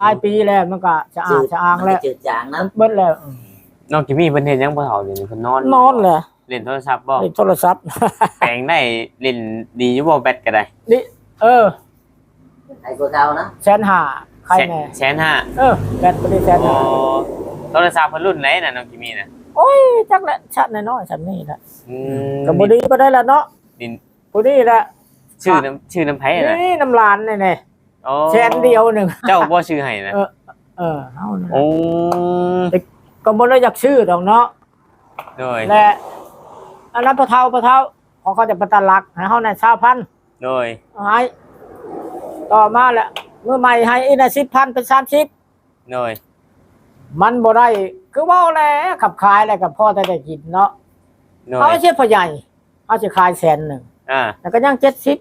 ปลายปีแล้วมันก็จะอาจะอ้างแล้วจืดจางนะเบิดแล้วอืมน้องกิมมี่เพิ่นเฮ็ดหยังบ่เฒ่าเดี๋ยวนี้เพิ่นนอนนอนเลยเล่นโทรศัพท์บ่ในโทรศัพท์ แปลงได้เล่นดีอยู่บ่แบตก็ได้นี่เออไอ้ตัวเก่านะแสนห้าใครแน่แสนห้าเออแบตบ่ได้แสนโอ้ห้าโทรศัพท์เพิ่นรุ่นไหนน่ะน้องกิมมี่น่ะโอ้ยจักแหละชัดน้อยๆฉันนี่แหละอืมก็บ่ดีบ่ได้ละเนาะดินบ่ดีละชื่อน้ำชื่อน้ำไผน่ะนี่น้ำลานนี่แน่โอ้แสนเดียวหนึงเจ้าบ่ชื่อให้นะ เออ เออเฮานั่นแหละโอ้ก็บ่ได้อยากชื่อดอกเนาะโดยและอันนั้นปะเทาปะเทาเขาก็จะประตาลักให้เฮาในชาวพันธุ์โดยให้ต่อมาแหละเมื่อใหม่ให้อีนะสิบพันเป็นสามสิบโดยมันบ่ได้คือเว่าแหล้วขับขายอะไรกับพ่อแต่ได้กินเนาะโดเอายเชื่อพ่อใหญ่เอาจะขายแสนหนึ่งอ่าแล้วก็ยังเจ็ดสิบ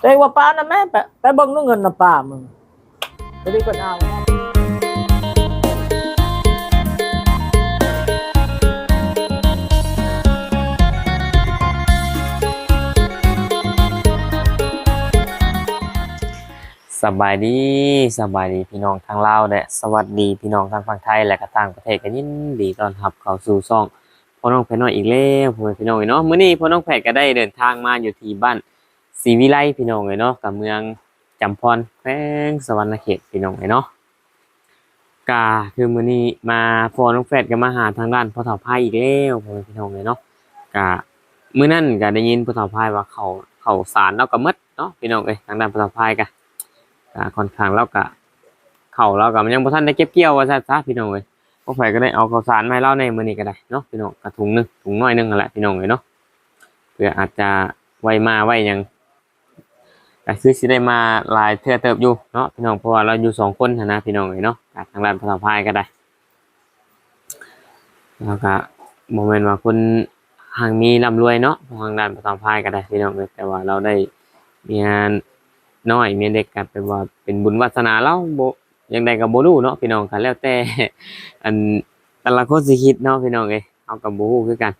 เลยว่าป้านะแม่ไปไปเบิ่งนู่นเงินนะป้ามึงไปดีกว่าเอาสบายดีสบายดีพี่น้องทางลาวและสวัสดีพี่น้องทางฝั่งไทยและก็ต่างประเทศกันยินดีต้อนรับเข้าสู่ช่องพ่อน้องแพทน้อยอีกแล้วพ่อแพี่น้องเนาะมื้อนี้พ่อน้องแพทก็ได้เดินทางมาอยู่ที่บ้าน ศรีวิไลพี่น้องเลยเนาะกับเมืองจำพรแขวงสวรรณเขตพี่น้องเลยเนาะกาคือมื้อนี้มาพอน้องแพทก็มาหาทางด้านพ่อเฒ่าพายอีกแล้วพ่อพี่น้องเนาะกามื้อนั้นก็ได้ยินพ่อเฒ่าพายว่าเขาเขาสารแล้วก็หมดเนาะพี่น้องเอ้ยทางด้านพ่อเฒ่าพายก็ก็ค่อนข้างเราก็เขาเราก็มันยังบ่ทันได้เก็บเกี่ยวว่าซะซะพี่น้องเอ้ยพวกไผก็ได้เอาข้าวสารมาให้เราในมื้อนี้ก็ได้เนาะพี่น้องกระถุงหนึงถุงน้อยหนึงนั่นแหละพี่น้องเอ้ยเนาะเพื่ออาจจะไว้มาไว้ยัง ก็คือสิได้มาหลายเทื่อเติบอยู่เนาะพี่น้องเพราะว่าเราอยู่สองคนนะพี่น้องเอ้ยเนาะทางด้านภาษาพายก็ได้แล้วก็บ่แม่นว่าคนหางมีร่ำรวยเนาะทางด้านภาษาพายก็ได้พี่น้องเอ้ยแต่ว่าเราได้มีานน้อยมีเด็กกันเป็นว่าเป็นบุญวาสนาเราบ่ยังไดก็บ่รู้เนาะพี่น้องกันแล้วแต่อันแต่ละคนสิคิดเนาะพี่น้องเอ้ยเอากับโบ่ฮู้คือกัน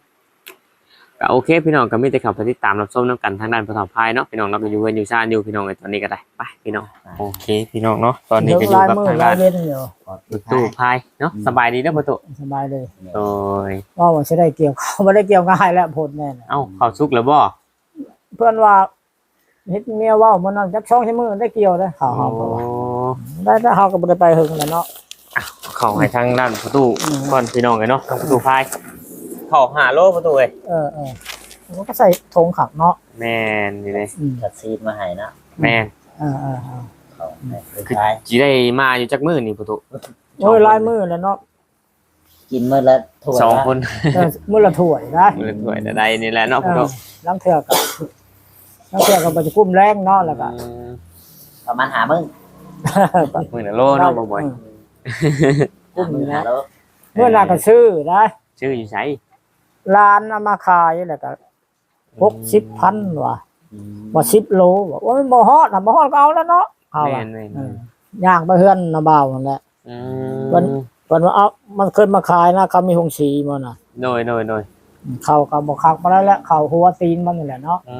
ก็โอเค พี่น้องก็มีแต่เขับไปติดตามรับชมนํกันทางด้านภาษาพายเนาะพี่น้องเราก็อยู่เฮือนอยู่ชานอยู่พี่น้องเอ้ยตอนนี้ก็ได้ไปพี่น้องโอเค พี่น้องเนาะตอนนี้ก็อยู่ลายกับมือทางลาด้ายนเว้นอยู่ประตูพายเนาะสบายดีเด้อประตูสบายเลยโอ้ยว่าว่าจะได้เกี่ยวเขาไม่ได้เกี่ยวง่ายแล้วผลแน่น่ะเอ้าเข้าสุกแล้วบ่เพื่อนว่าเฮ็ดเมียเว่ามันนั่นจักช่องใช้มือได้เกี่ยวได้เขาโอ้เขาบอกว่าได้ถ้าเขาก็บ่ได้ไปหึงแล้วเนาะเข้าให้ทางด้านประตูก่อนพี่น้องเอ้ยเนาะทางประตูพาย เข้าหาโลประตูเอ้ยเออเออมันก็ใส่ธงขักเนาะแม่นนี่เลยอืมกัดซีดมาให้นะแมนเออเออเออเขาให้ไปคือขายจีได้มาอยู่จักมือนี่ประตูโอ้ยลายมือแล้วเนาะกินมือละถ้วยสองละคนเออมือละถ้วยนะมือถ้วยใดๆนี่แหละเนาะประตูล้างเถื่อกับล้างเถื่อกับปัจจุกุ้มแรงเนาะแล้วก็ ประมาณหามื้อมือละโลเนาะบ่บ่อยกุ้มมื้อนี่หานะโลเมื่อนาก็ซื้อนะชื่ออยู่ไส ร้านเอามาขายแล้วก็หกสิบพันว่ะอืมบ่สิบโลบอกว่ามันบ่ฮอดน่ะบ่ฮอดก็เอาแล้วเนาะเอาแม่อะนแม่นเออย่างไปเฮือนนาบ่าวนั่นแหละ อืวันมวันว่าเอามันเคยมาขายนะเขามีหงสีมันน่ะโดยโดยโดยเขาก็บ่คักมาได้แล้วเขาหัวตีนมันนี่แหละเนาะอื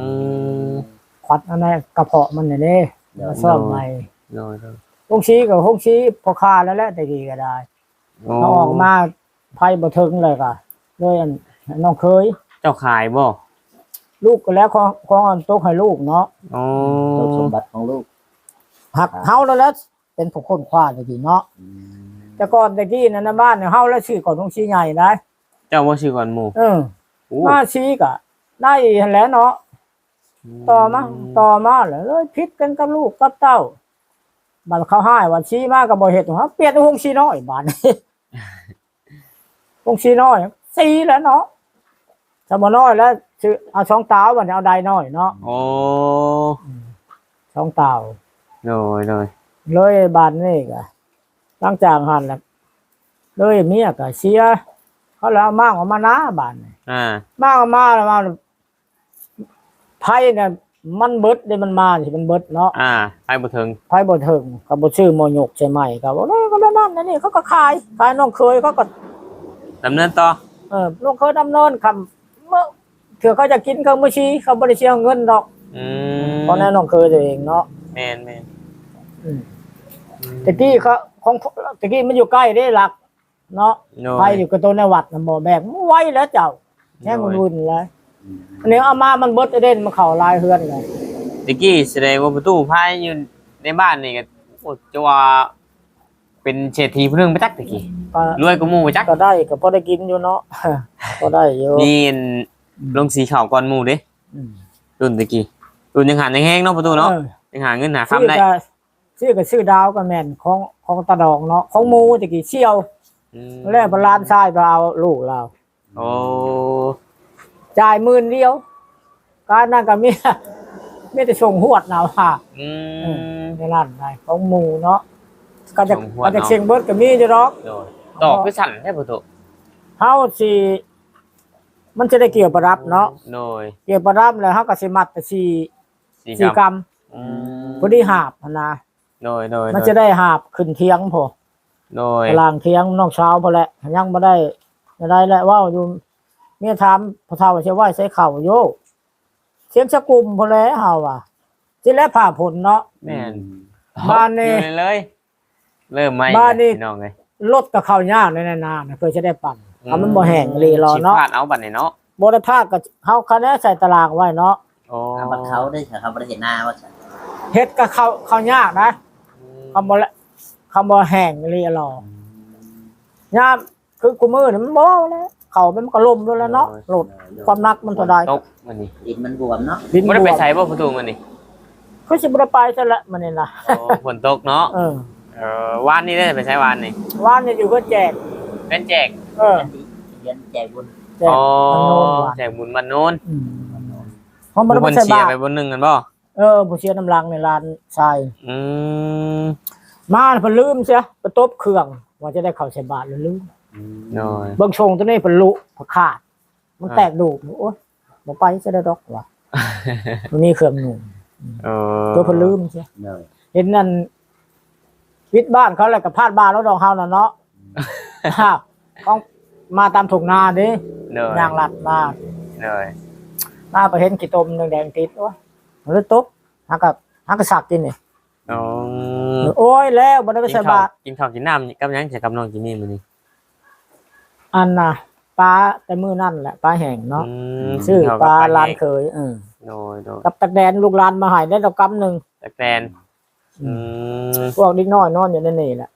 มควัดอันนั้นกระเพาะมันนี่เด้มาซ่อมใหม่โดยโดยหงสีกับหงสีพอคาแล้วแหละแต่กี้ก็ได้โอ้เขาออกมาไผบ่ถึงเลยก็เลยอัน น้องเคย เจ้าขายบ่ลูกก็แล้วของของอันตกให้ลูกเนาะโอ้เจ้าสมบัติของลูกหักเฮาแล้วแหล้วเป็นผู้คนคว้าตะกี้เนาะอืมแต่ก่อนตะกี้นั่นนะบ้านเนี่ยเฮาแล้วชื่อก่อนหงสีใหญ่นะเจ้าบ่ชื่อก่อนหมู่เออโอ้มาชี้กะได้หันแหล้วเนาะต่อมาต่อมาเลยเลยพิษกันกับลูกกับเต้าบัดเขาให้ว่าชี้มากับบ่เฮ็ดหรอกเปลี่ยนเป็นหงสีน้อยบาดนี้หงสีน้อยสีแล้วเนาะ ถ้าบ่น้อยแล้วชื่อเอาช่องตาวบัดนี้เอาใดน้อยเนาะโอ้ช่องตาวโดยโดยเลยบาดนี้กะหลังจากหันแล้วเลยเมียก็เสียเขาแล้วเอามากออกมานะบาดนี้อ่ามากมาแล้วมาไพ่เนี่ยมันเบิดเด้มันมาสิมันเบิดเนาะอ่าไปบ่ถึงไพ่บ่ถึงก็บ่ชื่อโมยกใช่ไหมก็บ่ได้ก็ได้นั่นนะนี่เขาก็ขายขายน้องเคยเขาก็ดำเนินต่อเออน้องเคยดำเนินคำ เมื่อเถื่อเขาจะกินเขาบ่ชี้เขาบ่ได้เสียเงินดอกอืมเพราะนั้นน้องเคยตัวเองเนาะแม่นแม่นอืมแต่กี้เขาของตะกี้มันอยู่ใกล้ได้หลัก เนาะโดยไปอยู่กับตัวในวัดน่ะบ่แบกมันไว้แล้วเจ้าแค่มันวุ่นแล้วอันนี้เอามามันเบิดไอ้เด่นมันเข้าลายเฮือนเลย ตะกี้แสดงว่าประตูพายอยู่ในบ้านนี่ก็โอ้จะว่า เป็นเศรษฐีผู้หนึงไปจักตะกี้ก็รวยกว่าหมู่ไปจักก็ได้ก็พอได้กินอยู่เนาะ ก็ได้อยู่นี่ลงสีขาวก่อนหมู่เด้อืมรุ่นตะกี้รุ่นยังหายังแห้งเนาะประตูเนาะออยังหาเงินหาชื่อคำได้ก็ชื่อก็ชื่อดาวก็แม่นของของตาดองเนาะของหมูตะกี้เชี่ยว อืมแล้วบรานชายไปเอาลูกเรา โอ้จ่ายหมื่นเดียว การนั่นก็มีมีแต่ส่งหวดเอาค่ะอืมในร้านได้ของหมูเนาะ ก็จะส่งหวดก็จะเนาะเชียงเบิดก็มีอยู่ดอกโดยตอกคือสั่นแท้ประตูเฮาสิมันจะได้เกี่ยวประรับเนาะโดยเกี่ยวประรับแล้วเฮาก็สิมัดไปสี่สีสี่กกรัมำอืมพอดีหาบหั้นนะโดยโดยมันจะได้หาบขึ้นเทียงพอโดยกลางเทียงน้องเช้าพอแหละยังบ่ได้บ่ได้แล้วเว้าอยู่เมียถามพ่อเฒ่าว่าสิไหว้ใส่เข่าโยเสียงสกุมพอแล้วเฮาว่าสิแล้วผ่าผลเนาะแม่นบ้านนี่อยู่เลย เริ่มไหมบ้านนี่ พี่น้องเลยรถกับข้าวยากในนานๆเพื่อจะได้ปั่นถ้ามันบ่แห้งรีรอเนาะสิพลาดเอาบัตรนี่เนาะบ่ได้พลาดก็เฮาคะแนนใส่ตารางไว้เนาะโอ้เอาบัดเขาได้ค่ะเขาบ่ได้เห็นหน้าว่าฉันเฮ็ดกับข้าวข้าวยากนะคำบ่ละคำบ่แห้งรีรอยามคือกูมือนี่มันบ่แล้วเขามันก็ล่มด้วยแล้วเนาะรถความหนักมันเท่าใดตกมันนี่ดินมันบวมเนาะดินไม่ได้บไปวมใช้บ่ประตูมันนี่เขาสิบ่ได้ไปซะละมันนี่ล่ะโอ้ฝนตกเนาะเออ เออวานนี่ได้ไปใช้วานนี่วานนี่อยู่ก็แจก เป็นแจกเออ เรียนแจกบุญแจกอ๋อทางโน้นว่ะแจกบุญบันโน้นอืมเพราะมันผู้บ่คนใช่เชียบาร์ทไปบนหนึ่งกันบ่เออผู้เชียร์น้ำลังในร้านทราย อืมมาเพิ่นลืมเสียไปตบเครื่องว่าจะได้เข้าใส่บาทแล้วลืมโดยเบิ่งชงตัวนี้เพิ่นลุเพิ่นขาด มันแตกดูกโอ้ยบ่ไปจะได้ดอกว่ะมันมีเครื่องนุ่มเออตัวเพิ่นลืมเสีย เลยเห็นนั่น วิทย์บ้านเขาแล้วก็พาดบ้านแล้วดอกเฮาน่ะเนาะอ้าวต้องมาตามทุ่งนาเด้โดยยางลัดมาโดยมาไปเห็นกี่ตมแดงๆติดโอ้ยมันเลยตบหากับหากระสักกินนี่อ๋อโอ้ยแล้วบ่ได้ไปกินใส่ข้าวบาตรกินข้าวกินน้ำกับหยังจะกับน้องกินนี่มื้อนี้อันน่ะปลาแต่มื้อนั่นแหละปลาแห้งเนาะอืมชื่อข้วปกับลาลานแห้งเคยเออโดยโดยกับตะแดนลูกหลานมาใหายได้ดอกกำหนึ่งตะแตน อืมพวกนิดน้อยนอนอยู่ในนี่แหละ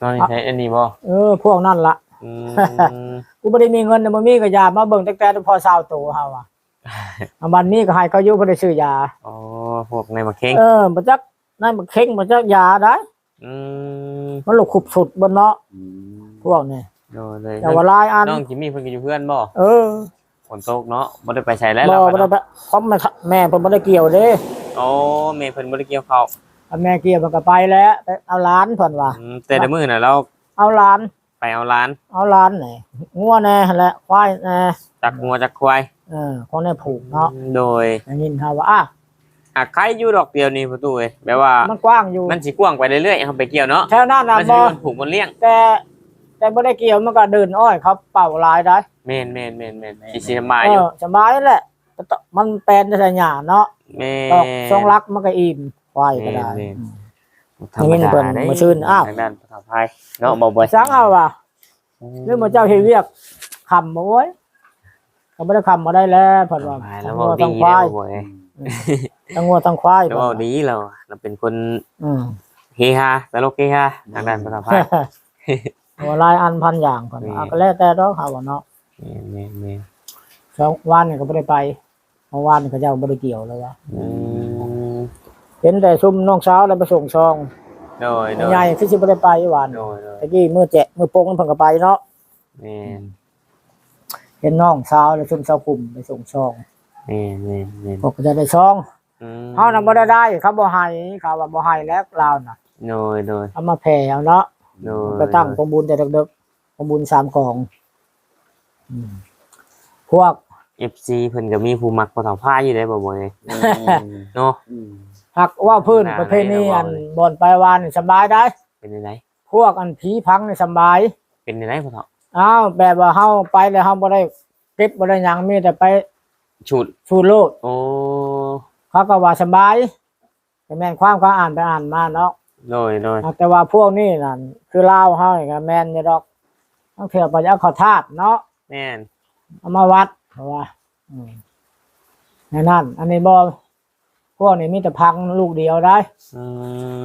นอนนี่ใช้อันนี้บ่เออ พวกนั่นละอืมกูไม่ได้มีเงินนะบ่มีก็ยามาเบิ่งตะแดนพอเศร้าโตเฮาอะอันบันนี้ก็ให้เขาอยู่บ่ได้ซื้อยาอ๋อพวกในมะเข็งเออบ่จักนั่นบ่เข่งบ่จักยาได้อืมมันลูกขุบสุดบนเนาะพวกนี่โดยเลยแต่ว่าหลายอันน้องจิมมี่เพิ่นก็อยู่เพื่อนบ่เออฝนตกเนาะบ่ได้ไปใช้แล้วบ่เราบ่ได้ไปเพราะแม่แม่เพิ่นบ่ได้เกี่ยวเด้โอ้แม่เพิ่นบ่ได้เกี่ยวข้าว ถ้าแม่เกี่ยวมันก็ไปแล้วไปเอาหลานเพิ่นว่า อืมแต่ละมื้อน่ะเราเอาหลาน ไปเอาร้านเอาหลานไหนงัวแน่หั่นแหละควายแน่จักงัวจักควายเออของแน่ผูกเนาะโดยได้ยินเฮาว่าอะอะใครอยู่ดอกเดียวนี่ประตูเอ้ยแปลว่ามันกว้างอยู่มันสิกว้างไปเรื่อยๆเอาไปเกี่ยวเนาะแถวนั้นน่ะมันบ่สิมันผูกมันเลี้ยงแต่แต่บ่ได้เกี่ยวมันก็เดินอ้อยเขาเป่าลายได้ แม่นแม่นแม่นแม่นสิสิสบายเออยู่อสบายแหละแต่ตมันแปลนได้แต่หญ้าเนาะแม่ดอกทรงรักมันก็อิ่ม ควายก็ได้แม่นอืมธรรมนี่ดาเพิ่นเด้มาชื่นอ้าว ทางด้านภาษาไทยเนาะบ่บ่อยสังเอาว่ะเรื่องมาเจ้าเฮ็ดเวียกคำบ่โอ้ยก็บ่ได้คำมาได้แล้วเพิ่นว่าแล้ทั้วงเว้างัวดีทั้งควาแล้ยวบ่อยทั้งงัวทั้งควายแล้วเว้าดีเราเราเป็นคนอืม เฮฮาตลกเฮฮาทางด้านภาษาไทย หัวลายอันพันอย่างเพิ่นนี่ เอาก็แล้วแต่ดอกเฮาว่าเนาะแม่นแม่นแม่นเช้าวันนี่ก็บ่ได้ไปเมื่อวานนี่ก็เจ้าบ่ได้เกี่ยวเลยว่าอืม เห็นแต่ซุ่มน้องสาวแล้วไปส่งซองโดยโดยใหญ่คือสิบ่ได้ไปหวานโดยโดยตะกี้มือแจะมือโป่งเพิ่นก็ไปเนาะแม่นเห็นน้องสาวแล้วซุ่มสาวกลุ่มไปส่งซองแม่นแม่นแม่นพวกก็จะได้ซองอืมเฮาน่ะบ่ได้ได้เขาบ่ให้เขาว่าบ่ให้แล้วลาวน่ะโดยโดยเอามาแผ่เอาเนาะโดยไปตั้งกองบุญแต่ดึกๆกองบุญสามกองอืมพวกเอฟซีเพิ่นก็มีผู้มักภาษาไทยอยู่ได้บ่บ่อยเนาะ หักว่าพื้นน่าประเพณีได้นะอันว่าเลยบ่อนไปวานนี่สบายได้ เป็นจังไดพวกอันผีพังนี่สบาย เป็นจังไดพ่อเฒ่าอ้าวแบบว่าเฮาไปแล้วเฮาบ่ได้เก็บบ่ได้หยังมีแต่ไปชุดสู่โลกโอ้เขาก็ว่าสบายแต่แม่นความเขาอ่านไปอ่านมาเนาะโดยโดยแต่ว่าพวกนี้นั่นคือลาวเฮานี่ก็แม่นอยู่ดอกต้องเถื่อไปเอาเขอทาบเนาะแม่นเอามาวัดเพราะว่าอืมในนั่นอันนี้บ่ พวกนี้มีแต่พังลูกเดียวได้ อืม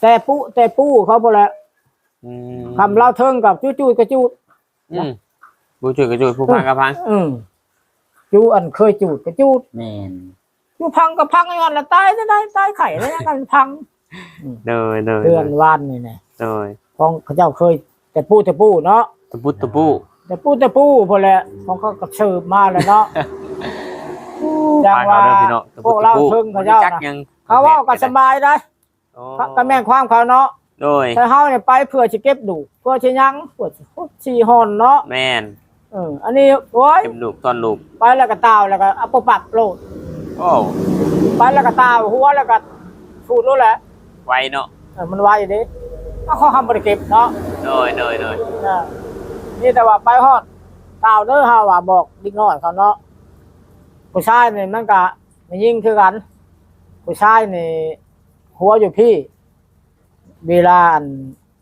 แต่ปุแต่ปูเขาบ่ละอืมคำเล่าเทิงกับจู้จู้กระจูดอืมผู้ช่วยก็ช่วยผู้พังก็พังอืมจูอันเคยจูดกระจูดแม่นจูพังก็พังอย่างนั้นละตายจะได้ตายไข่แล้วยังกันพังโดยโดยเดือนวานนี่แหละโดยของเขาเจ้าเคย แต่ปูแต่ปูเนาะตะปุตะปูแต่ปูแต่ปูพอแหละของเขาก็เชิบมาแล้วเนาะ จังพังว่าเอาเด้อพี่น้องตะพปุวกตะเราปูเทิงเขาเจ้าจักนะยังเขาเว่าก็สบายได้โอ้ก็แม่นความเขาเนาะโดยแต่เฮาเนี่ยไปเพื่อสิเก็บดูเพื่อสิยังเพื่อสิสิฮอนเนาะแม่นเอออันนี้โอ้ยเก็บลูกตอนลูกไปแล้วก็ตาวแล้วก็เอาปปับโลดโอ้ไปแล้วก็ตาวหัวแล้วก็สูดรู้แหละไวเนาะเออมันไวเด้เอาเขาทำบริเก็บเนาะโดยโดยโดยนะนี่แต่ว่าไปฮอดตาวเด้อฮาว่าบอกดิกน้อยเขาเนาะ ผู้ชายนี่มันก็ไม่ยิ่งคือกัน ผู้ชายนี่หัวอยู่พี่ เวลาอัน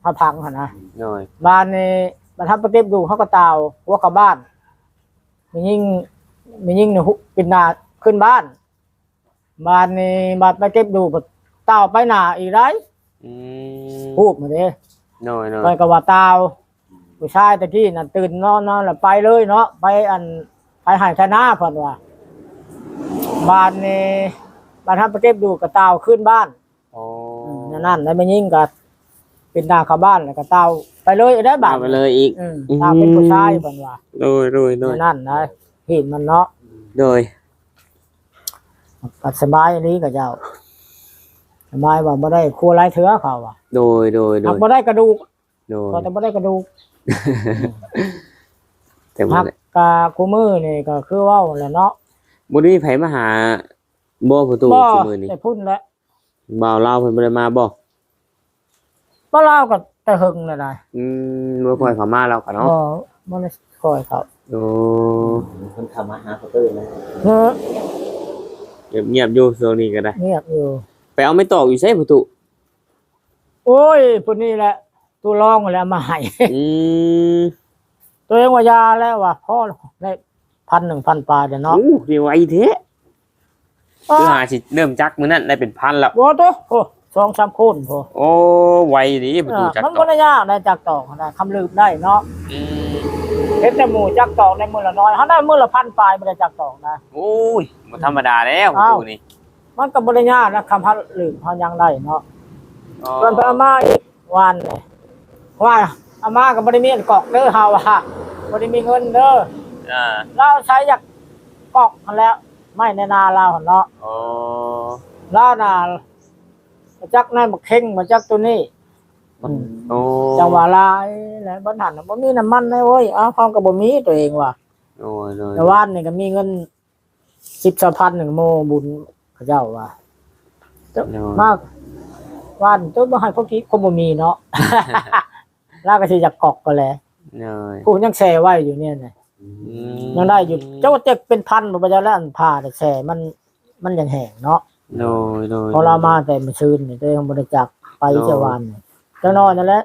พระพังหั่นนะโดยบ้านนี่บรรทับไปเก็บดูเขาก็ตาวหัวเข้าบ้านมียิ่งมียิ่งเนี่ยหุปินหนาขึ้นบ้านบ้านนี่บ้านไปเก็บดูตาวไปหนาอีกไรอืมพูดมาเด้โดยโดยไปกับว่าตาวผู้ชายตะกี้นั่นตื่นนอนนอนแล้วไปเลยเนาะไปอันไปหายชนะเพิ่นว่า บ้านนี่บรรทับไปเก็บดูกับตาวขึ้นบ้านโอ้นั่นนั่นแล้วไม่ยิ่งกับเป็นหน้าเข้าบ้านแล้วก็ตาวไปเลยได้บ้าเอานไปเลยอีก อืมตาวเป็นผู้ชายเพิ่นว่าโดยโดยโดยนั่นนะเห็นมันเนาะโดยปัดสบายอันนี้กับเจ้าสบายว่าบ่ได้ครัวไรเถือเขาว่ะโดยโดยโดหักยบ่ได้กระดูกโดยพอแต่บ่ได้กระดูก แต่บ่หักได้กาคูมือนี่ก็คือเว้าแหละเนาะ บ่ได้มีไผมาหาบ่ประตูบ่ซุมื้อนี้ได้พุ่นแล้วบ่าวลาวเพิ่นบ่ได้มาบ่บ่เล่ากับแต่หึงนั่นน่ะอืมบ่ค่อยเข้ามาแล้วก็เนาะบ่บ่ได้คอยเขาโอ้คนเข้ามาหาประตูนะเฮ้อเงียบๆอยู่ช่วงนี้ก็ได้เงียบอยู่ไปเอาไม่ตอกอยู่ใช่ประตูโอ้ยพุ่นนี่แหละตัวรองแล้วมาให้อืมตัวเองว่ายาแล้วว่าพ่อได้ พันหนึ่งพันปลายเด้อเนาะโอ้ดีไวแท้คือหาสิเริ่มจักมื้อนั้นได้เป็นพันแล้วบ่ตัวโอ้สองสามคนพอโอ้ไวดีประตูจักมันตก็อกได้ยากได้จากตอกนะคำลืมได้เนาะอืมเห็นแต่หมูจักตอกในมือละน้อยเขาได้มือละพันปลายไม่ได้จักตอกนะโอ้ยบ่ธรรมดาแล้วประอ้าวตูนี่มันก็บริญากนะคำพัดลืมเขายังได้เนาะอ๋อส่วนไปอาม่าอีกวันเนี่ยว่าอาม่าก็บริมีอันกอกเด้อเฮาว่าบริมีเงินเด้อ อ่าเราใช้อยากกอกมันแล้ว ไม่ในนาเราหั่นเนาะโอ้เรานามาจักนั่นมาเข่งมาจักตัวนี้โอ้จังหวะลายแล้วบ่ทันน่ะบ่มีน้ำมันเลยเว้ยเอ้าเขาก็บ่มีตัวเองว่ะโอ้ยโดยแต่ว่านนี่ก็มีเงินสิบสพันหนึ่งโมบุญพระเจ้าว่าเจ้ามากว่านตัวบ่ให้พวกที่คงบ่มีเนาะลากก็สิอยากกอกก็แหละโดยกูยังแช่ไว้อยู่เนี่ยนะอืม ยังได้อยู่เจ้าเจ็บเป็นพันบ่พระเจ้าแล้วอันผ่าแต่แช่มันมันยังแห้งเนาะโดยโดยพอเรามาแต่มื้อคืนนี่ตัวเองบ่ได้จักไปเจ้าวานนี่เจ้านอนนั่นแหละ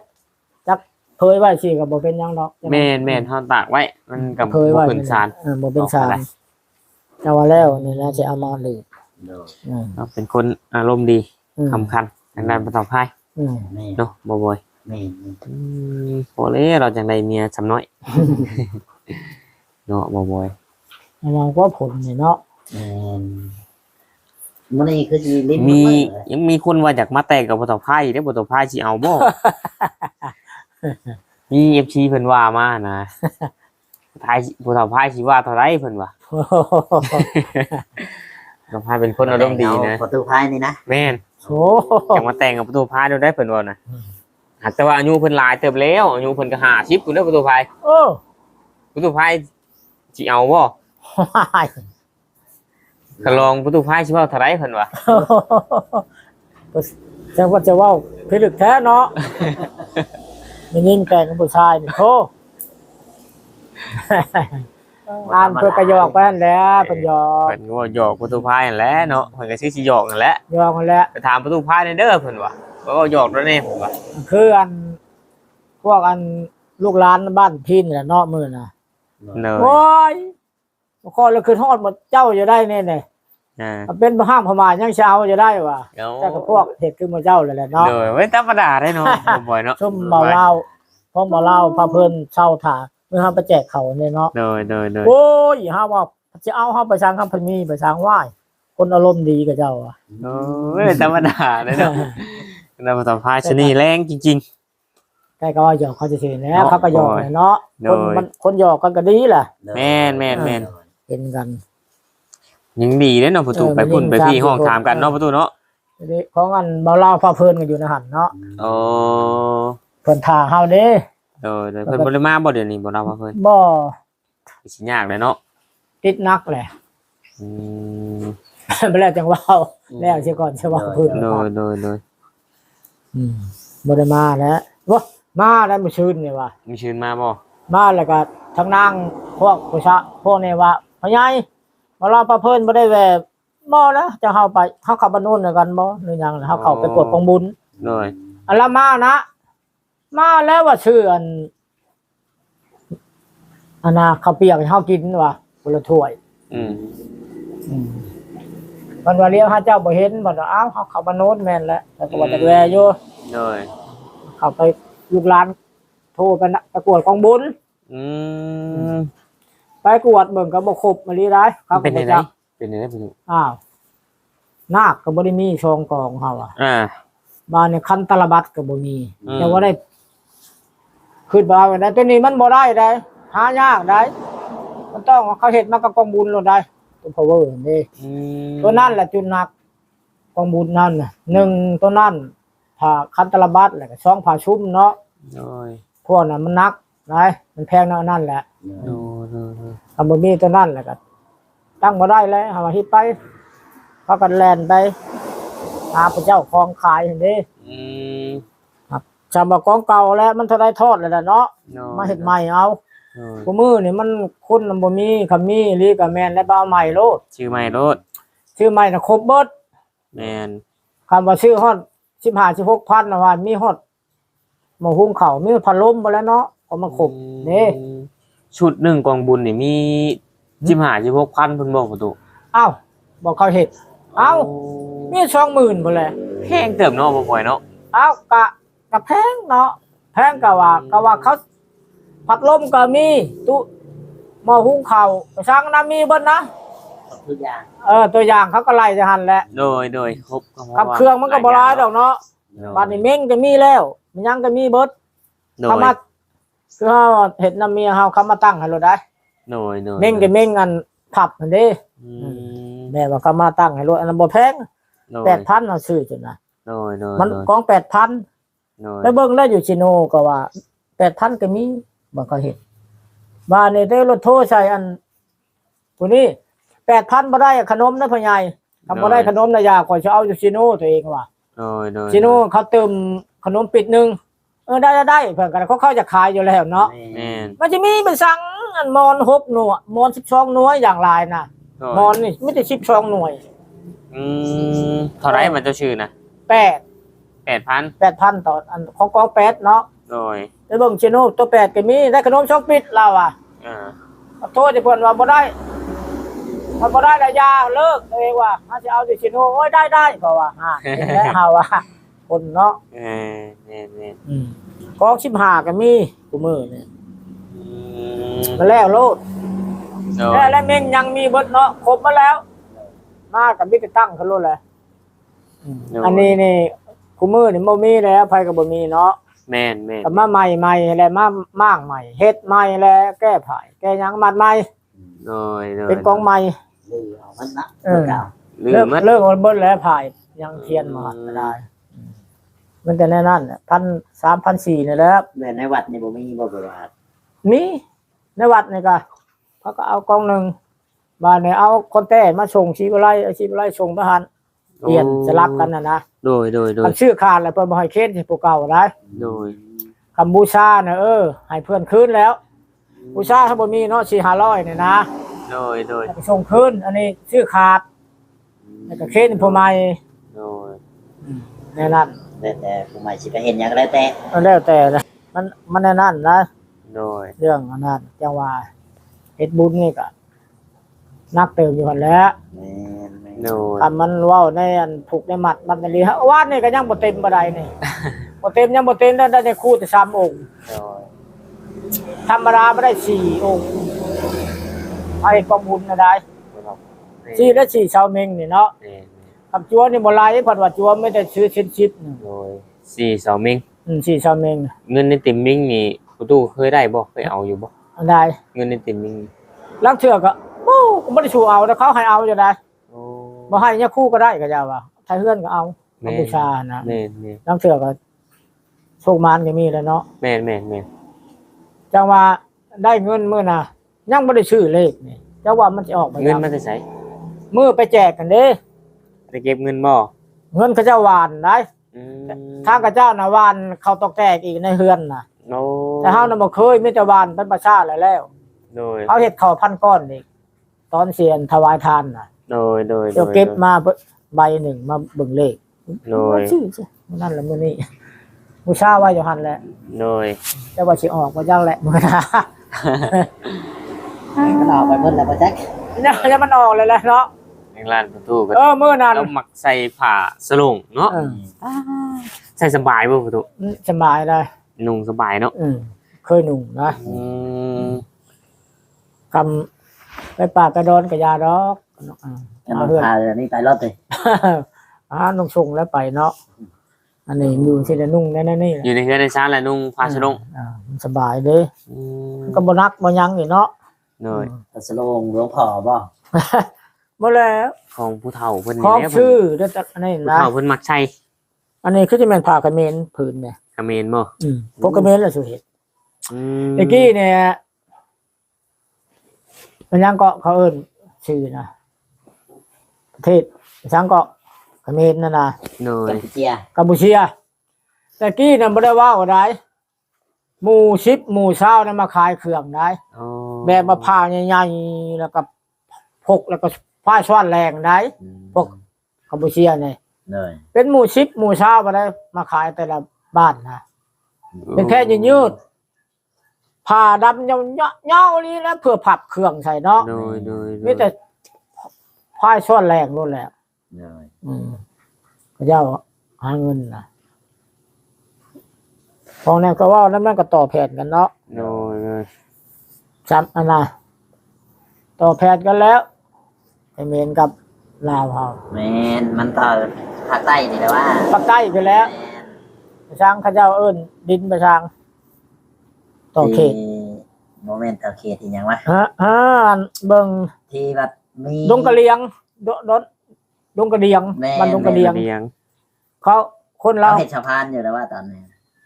จักเผยไว้สิก็บ่เป็นหยังดอกแม่นแม่นเฮาตากไว้ มันกับเผยไว้บ่ขึ้นศาลเออบ่เป็นสารอะไรแต่ว่าแล้วนี่นะสิเอามาลืมโดยอืมเราเป็นคนอารมณ์ดีอืมคำคันทางด้านประสบภัยอืมแม่นเนาะบ่บ่อยแม่นอืมโอเลยเราจังได้เมียสำน้อย เนาะบ่บ่อยระวังว่าผลนี่เนาะแม่นมื้อนี้คือสิลิ้นมีเปิดเลยยังมีคนว่าอยากมาแต่งกับประสบภัยได้อประสบภัยสิเอาบ่ มี FC เพิ่นว่ามานะทายประสบภัยสิว่าเท่าไรเพิ่นว่าประสบภัยเป็นคนอารมณ์ดีนะประตูพายนี่นะแม่นโอ้อยากมาแต่งกับประตูพายได้เพิ่นว่านะหากแต่ว่าอายุเพิ่นหลายเติบแล้วอายุเพิ่นก็50พุ่นเด้อประตูพายโอ้ประตูพายสิเอาบ่หายก็ลองประตูพายสิว่าเท่าไรเพิ่นว่าจังว่าจะเว่าพิลึกแท้เนาะมันยิ่งแต่งกับผู้ชายนี่โธ่อ่านเพื่อกระยอกไปนั่นแหล้วเป็นหยอกเพิ่นก็ว่าหยอกประตูพายนั่นแหละเนาะเพิ่นก็สิสิหยอกนั่นแหละหยอกนั่นแหละไปถามประตูพายในเด้อเพิ่นว่าก็หยอกแล้วนี่ผมว่าคืออัน พวกอันลูกหลานบ้านพี่นี่แหละเนาะมื้อน่ะ เนยโอ้ยขอเลยคือทอดหมดเจ้าจะได้แน่ๆอ่าเป็นห้ามพม่ายังเช้าจะได้ว่ะเดี๋ยวแต่กับพวกเห็ดคือหมาเจ้าเลยแหละเนาะเนยไม่ธรรมดาได้เนาะบ่อยเนาะชุ่มเมาเหล้าพวกเมาเหล้าพาเพิ่นเช่าถาเมื่อห้าไปแจกเขาเนี่ยเนาะเนยเนยเนยโอ้ยห้าว่าจะเอาห้าไปช้างคำพันมีไปช้างไหว้คนอารมณ์ดีกับเจ้าอะเนยธรรมดาได้เนาะเราสัมภาษณ์ชนีแรงจริงใกล้ก็ว่าหยอกเขาจะเฉยๆแล้วเนาะเขาก็หยอกเลยเนาะโดยคนมันคนหยอกกันก็ดีแหละๆแม่นแม่นแม่นเห็นกันยังดีเด้เนาะประตูเออไปพุ่นมันไปยิ่งพี่สามห้องสิบหกถามกันเนาะประตูเนาะทีนี้ของอันเมาเหล้าพาเพิ่นกันอยู่ในหันเนาะโอ้เพิ่นท่าเฮาเด้เออเดี๋ยวเพิ่นบ่ได้มาบ่เดี๋ยวนี้บ่รับว่าเพิ่นบ่สิยากเลยเนาะติดนักแหละอืมไปแล้วจังเว่าแล้วเสียก่อนสิเว่าเพิ่นโดยโดยโดยอืมบ่ได้มาแล้ววะ มาแล้วมื้อชื่นนี่ว่ามีชื่นมาบ่มาแล้วก็ทางนางพวกผู้ชะพวกนี้ว่าพ่อใหญ่มาลาประเพิ่นบ่ได้แวะบ่แล้วจะเฮาไปเฮาเข้าบ้านโน้นด้วยกันบ่หรือหยังเฮาเข้าไปกวดกองบุญโดยอันละมานะ มาแล้วว่าชื่ออันอันน่ะข้าวเปียกให้เฮากินว่ะคนละถ้วย อืมอืมวันว่าเลี้ยงหาเจ้าบ่เห็นบ่ว่าอ้าวเฮาเข้าบ้านโน้นแม่นแล้วแต่ก็ว่าจะแวะอยู่โดยเข้าไป ลูกหลานโทรไปนะไปกวดกองบุญ อืมไปกวดเบิ่งก็บ่ครบมาลีได้ครับเป็นบ่ไงจักเป็นไงประตูอ้าวนาคก็บ่ได้มีช่องกองเฮาอะอ่า บ้านเนี่ยคันตลบัดก็บ่มี อืม แต่ว่าได้ขึ้นมาไว้ได้ตัวนี้มันบ่ได้ได้หายากได้ มันต้องเขาเฮ็ดมากับกองบุญโลดได้ตัว power นี่ อืมตัวนั้นแหละจุดหนักกองบุญนั่นน่ะหนึ่งตัวนั้น ผ่าคันตลบัดแล้วก็สองผ่าชุ่มเนาะโดยพวกนั้นมันหนักได้มันแพงเนาะนั่นแหละโดยโดยโดยทำบ่มีตัวนั่นแหละก็ตั้งบ่ได้แล้วหามาที่ไปเขากันแลนไปหาพระเจ้าคลองขายเห็นดิอืมจำว่ากองเก่าแล้วมันเท่าไรทอดเลยล่ะเนาะโดยมาเฮ็ดใหม่เอาโดยกูมือนี่มันคุณมันบ่มีคำมีลีกับแมนและบ่เอาใหม่โลดชื่อไม่รถชื่อใหม่น่ะครบเบิดแมนคำว่าชื่อฮอด 15 16,000น่ะว่ามีฮอดหม้อหุงข้าวมีพัดลมบ่แล้วเนาะก็มาครบเด้ชุดหนึ่งกองบุญนี่มีจิมหาจิพกพันเพิ่นบอกประตูเอ้าบอกเขาเฮ็ดเอ้ามี20,000บ่แหละแพงเติมเนาะบ่บ่อยเนาะเอากะกะแพงเนาะแพงกะว่ากะว่าเขาพัดลมก็มีตุหม้อหุงข้าวกระชังน้ำมีเบิดนะ ทุกอย่างเออตัวอย่างเขาก็ไล่จะหันแหละโดยโดยครบก็พกับว่าเครื่องมันก็บ่ร้ายดอกเนาะโดยบัดนี้เม้งก็มีแล้วมันยังก็มีเบิดโดเขายมาคือเฮาเฮ็ดน้ำเมียเฮาเขามาตั้งให้เราได้โดยโดยเม้งก็เม้งอันผับนั่นเด้อืมแม่ว่าเขามาตั้งให้รถอันนั้นบ่แพงโดย8,000เอาซื้อจนนะโดยโดยมันโดยกอง8,000โดยแล้วเบิ่งแล้วอยู่ชิโนก็ว่าแปดพันก็มีบางก็เห็นบ้านนี่ได้รถโทรใส่อันผู้นี้ แปดพันบ่ได้ขนมนะพ่อใหญ่ทำบ่ได้ขนมนะยาก่อนจะเอาอยู่ชิโนตัวเองว่ะโดยโดยชิโนเขาเติมขนมปิดหนึ่งเออได้ได้ได้เพื่อนกันเขาเข้าจะขายอยู่แล้วเนาะแม่นมันจะมีเป็นสั่งอันมอนหกหน่วยมอนสิบสองหน่วยอย่างไรนะโดยมอนนี่ไม่ได้สิบสองหน่วยอืมเท่าไหรมันเจ้าชื่อนะแปดแปดพันแปดพันต่ออันของกองแปดเนาะโดยแล้วเบิ่งชิโนตัวแปดก็มีได้ขนมช่องปิดเราอะอ่าขอโทษที่เพิ่นว่าบ่ได้ มันบ่ได้ระยาเลิกเองว่าถ้าจะเอาดิชิโนโอ้ยได้ได้เพราะว่าฮะและเฮาว่าคนเนาะเออแม่นแม่นอืมกอง15ก็มีกูมือนี่อืมมาแล้วโลดโดยแล้วแล้วเม่งยังมีเบิดเนาะครบมาแล้วมากับมีแต่ตั้งเขาโลดเลยอันนี้นี่กูมือนี่บ่มีแล้วไผก็บ่มีเนาะแม่นแม่นก็มาใหม่ๆแล้วมามางใหม่เฮ็ดใหม่แล้วแก้ไผแก้หยังมัดใหม่โดยโดยเป็นกองใหม่ ลือเอามันนะเออเก่าลืเลิมกมัด เลิกเบิ้ลแล้วผ่ายยังเทียนมาไม่ได้มันจะแน่นั่นพันสามพันสี่นี่แหละครับแต่ในวัดนี่บ่มีบ่ประวัติมีในวัดนี่ก็เขาก็เอากองหนึ่งบ้านเนี่ยเอาคนแต้มาส่งชีวไลอาชีวไลส่งทหารเปลี่ยนสลับกันนะนะโดยโดยโดยคำชื่อขาดแล้วเพิ่นบ่ให้เค้นที่ผู้เก่าได้โดยคำบูชาเนี่ยเออให้เพื่อนคืนแล้ว บูชาถ้าบ่มีเนาะสี่ห้าร้อยเนี่ยนะ โดยโดยให้ไปส่งคืนอันนี้ชื่อขาดแล้วก็เค้นผู้ใหม่โดยแน่นั่นแล้วแต่ผู้ใหม่สิไปเห็นหยังก็แล้วแต่มันแล้วแต่นะมันมันแน่นั่นนะ โดยเรื่องอันนั้นจังว่าเฮ็ดบุญนี่ก็นักเติมอยู่หั่นแหล้วแม่นแม่นโดยคันมันเว้าในอันถูกในหมัดมันนั่นดีฮะวาดนี่ก็ยังบ่เต็มบ่ได้นี่ บ่เต็มยังบ่เต็มได้ได้แต่คู่แต่สามองค์ โดยธรรมดาบ่ได้สี่องค์ ไอ้กองบุญน่ะได้สี่และสี่ชาวเมงนี่เนาะแม่นคำจัวนี่บ่หลายเพิ่นว่าจัวไม่ได้ซื้อชิ้นชิดนึงๆโดยสี่เสาเมงอืมสี่ชาวเมงน่ะเงินในติมมิงนี่ประตูเคยได้บ่เคยเอาอยู่บ่อันใดเงินในติมมิงลังเทื่อก็โอ้ก็บ่ได้ชูเอาแต่เขาให้เอาอยู่ได้โอ้บ่ให้เนี่ยคู่ก็ได้ก็จะว่าถ้าเฮือนก็เอาแม่เอาบูชานะแม่นแม่นลังเทื่อก็โชคมานก็มีแล้วเนาะแม่นแม่นแม่นจังว่าได้เงินมื้อน่ะ ยังบ่ได้ชื่อเลขนี่จังว่ามันสิออกไปเงินมาแต่ไสมื้อไปแจกกันเด้ไปเก็บเงินบ่เงินเขาเจ้าหวานได้อืมทางเขาเจ้าน่ะหวานเขาตอกแตกอีกในเฮือนน่ะโอ้แต่เฮาน่ะบ่เคยมีแต่หวานเป็นประชาแล้วแล้วโดยเขาเฮ็ดข้าวพันก้อนอีกตอนเสียนถวายทานน่ะโดยโดยเดี๋ยวเก็บมาเบิ่งใบหนึ่งมาเบิ่งเลขโดยชื่อสินั่นแหละมื้อนี้บูชาไว้อยู่หั่นแหละโดยแต่ว่าสิออกบ่จังแหละมื้อหน้าก็ออกไปเพิ่นแล้วบ่จักเนี่ยจะมันออกเลยแหละเนาะในร้านประตูก็เออเมื้อนั้นเรามักใส่ผ้าสลงเนาะเออใส่สบายบ่ประตูสบายเลยนุ่งสบายเนาะอืมเคยนุ่งนะอืมกำไปปากกระโดนกระยาดอกอ่ากันเอาเพื่อนพาเดี๋ยวนี้ไปรถเลยอ่านุ่งส่งแล้วไปเนาะอันนี้อยู่ที่ละนุ่งแน่ๆนี่อยู่ในเฮือนในช้านแหละนุ่งผ้าสลงอ่าสบายเด้ก็บ่นักบ่ยังนี่เนาะ โดยพระสโลงหลวงพ่อบ่บ่แล้วของผู้เฒ่าเพิ่นของนี่แหละชื่อเด้ออันนี้ผู้นะเฒ่าเพิ่นมักใช้อันนี้คือจะเป็นผ้ากันเมนผืนเนี่ยกระเมนบ่อืมพวกกันเมนแหละสุเห็ดอืมตะกี้เนี่ยมันยังเกาะเขาเอิ้นชื่อนะประเทศยังเกาะเขมรนั่นนะ โดย กัมพูเชียกัมพูเชียตะกี้นั่นบ่ได้ว่าอะไรหมู่ชิปหมู่เช้านั่นมาขายเครื่องได้โอ้ แบบมาผ้าใหญ่ๆแล้วก็พกแล้วก็ผ้าช้อนแรงได้พวกกัมพูเชียเนี่ยเลยเป็นหมู่ชิปหมู่เช้ามาได้มาขายแต่ละบ้านนะเป็นแค่ยืดยืดผ่าดำเงาเงาๆนี่แล้วเพื่อผับเครื่องใส่เนาะโดยโดยโดยมีแต่พายช้อนแรงนู่นแหละเลยอืมก็เจ้าหาเงินนะพอนั้นก็ว่านั้นมันก็ต่อแผนกันเนาะโดย โดยจำอันนะต่อแผนกันแล้วไอเมนกับลาวเฮาแม่นมันต่อภาคใต้นี่แหละว่าปักใต้ไปแล้วแม่นไปสร้างเข้าเจ้าเอิ้นดินไปสร้าง ต่อเขตที่โมเมนต์ต่อเขตที่หยังวะฮะฮะเบิ่งที่ว่ามีดงกะเลียงดดดดงกะเลียงแม่มันดงกะเลียง เลี้ยง เขาคนเราเราเฮ็ดสะพานอยู่แล้วว่าตอนนี้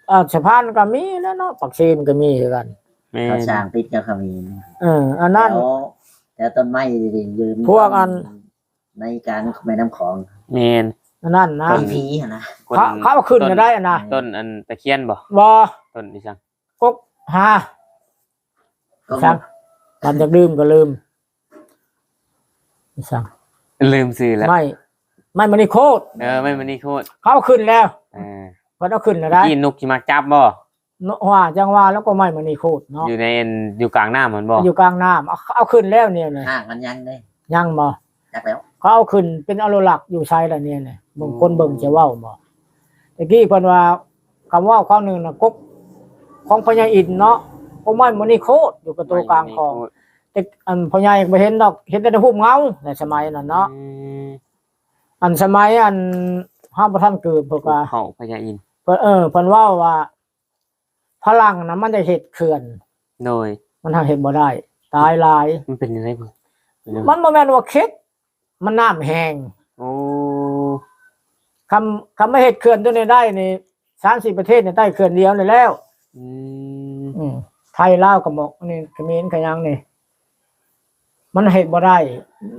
อ่าสะพานก็มีแล้วเนาะปักซีมันก็มีคือกัน แม่เขานสร้างติดกับขมีนเอออันนั้น แล้วแล้วต้นไม้ยืนพวกอัน ในกลางแม่น้ำของแม่นอันนั้นนะต้นพีหั่นนะคนเขาเขาเอาขึ้นก็ได้อะนะต้นอันตะเคียนบ่บอต้นดิฉันกกหาก็สั่งมันจะลืมก็ลืมสั่งลืมซื้อแล้วไม่ ไม่มันนี่โคตรเออไม่มันนี่โคตรเขาเอาขึ้นแล้วเออเพิ่นเอาขึ้นก็ได้กินนกสิมักจับบ่ เนาะว่าจังว่าแล้วก็ไม่มันนี่โคตรเนาะอยู่ในอันอยู่กลางน้ำมันบ่อยู่กลางน้ำเอาเอาขึ้นแล้วเนี่ยเนี่ยห่างมันยังเลยยังบ่จักแล้วเขาเอาขึ้นเป็นอโลลักอยู่ไซละเนี่ยเนี่ยบางคนเบิ่งจะเว้าบ่ตะกี้เพิ่นว่าคำเว่าข้อหนึ่งน่ะกกของพญาอินทร์เนาะก็ไม่มันนี่โคตรอยู่กับตัวกลางคลองแต่อันพญาอินทร์บ่เห็นดอกเห็นแต่ในหุบเงาในสมัยนั้นเนาะอืมอันสมัยอันห้ามบ่ทันเกิดเพิ่นว่าเขาพญาอินทร์เพิ่นเออเพิ่นเว่าว่า พลังนะมันจะเฮ็ดเขื่อน โดย มันทางเฮ็ดบ่ได้ ตายหลาย มันเป็นยังไงบ่เป็นยังไงมันบ่แม่นว่าเค็ดมันน้ำแห้งโอ้คำคำไม่เฮ็ดเขื่อนตัวนี้ได้นี่30ประเทศนี่ใต้เขื่อนเดียวนี่แล้ว อืมอืมไทยลาวก็บอกนี่เขมรก็ยังนี่มันเฮ็ดบ่ได้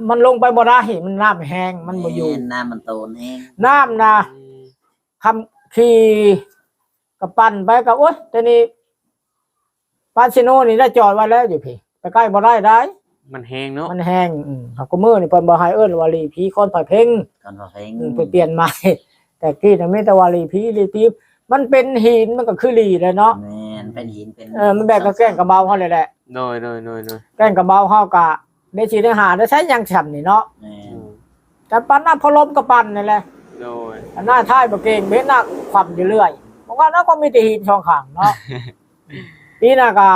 มันลงไปบ่ได้มันน้ำแห้งมันบ่อยู่แน้ำมันโตนแห้งน้ำนะคำขี่ กับปั่นไปกับโอ๊ยแต่นี่ปาชิโนนี่ได้จอดไว้แล้วอยู่พี่ไปใกล้บ่ได้ได้ มันแห้งเนาะมันแห้งอืมเขาก็มือนี่เพิ่นบ่ให้เอิ้นว่าลีผีคนปล่อยเพ่งก่อนพอเพลงอืมไปเปลี่ยนใหม่ แต่กี้น่ะมีแต่ว่าลีพีลีตีบมันเป็นหินมันก็คือลีเลยเนาะแม่นเป็นหินเป็นเออมันแบกกับแกล้งกระเบาเขาเลยแหละโดยโดยโดยโดยแกล้งกระเบาเขากะได้สีได้หาได้ใช้ยังฉ่ำนี่เนาะแม่นแต่ปันหน้าพอลมกับปันนี่แหละโดย อันหน้าท้ายบะเก่งเบ้นหน้าความอยู่เรื่อย บอกว่าน่าก็มีแต่หินช่องข้างเนาะ นี่น่ะกะ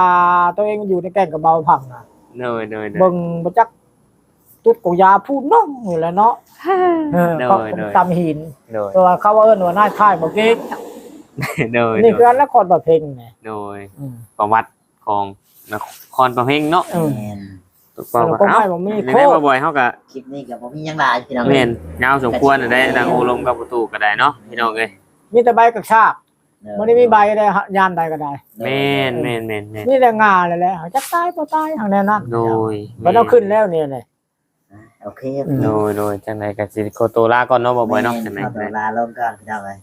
ตัวเองอยู่ในแกล้งกระเบาพังนะโดยโดยโดยเบิ่งประจักตุดกยาพูดน้องอยู่แหล้วเนาะเออโดยเขาโดย ตำหินโดยตัวเขาว่าเอิ้นว่าหน้าท้ายบะเก่งโดยนี่โดคือยอันละครประเพงไงโดยอืมประวัติของนครประเพงเนาะเออแม่นถูกต้องแล้วก็ไม่บ่มีในโคได้ตรมาบ่อยเฮาก็คลิปนี้ก็บ่มีหยังหลายพี่น้องแม่นยาวสมควรน่ะได้ดังโอลมกับประตูก็ได้เนาะพี่น้องเอ้ยมีแต่ใบกระชาก มันไม่มีใบได้ยานใดก็ได้แม่นแม่นแม่นแม่นนี่แต่งาเลยแหละจะตายพอตายทางแนวนั้นโดยมันต้องขึ้นแล้วเนี่ยเลยโอเคโดยโดยจังไดก็สิโคโตลาก่อนเนาะบ่บ่อยเนาะจังไดขอก็ตัวลาลงก่อนพี่น้องเอ้ย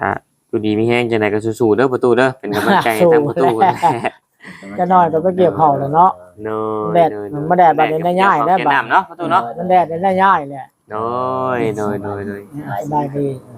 ก็อยู่ดีมีแฮงจังไดก็สู้ๆเด้อประตูเด้อเป็นกำลังใจให้ทางประตูเพิ่นจะน้อยก็ไปเกี่ยวเข่าแล้วเนาะโดยแดดมันมาแดดบัดนี้ได้ง่ายได้ได้บับัดดน้ำเนาะประตูเนาะมันแดดได้ง่ายเลยโดยโดยโดยโดยสบายดีโด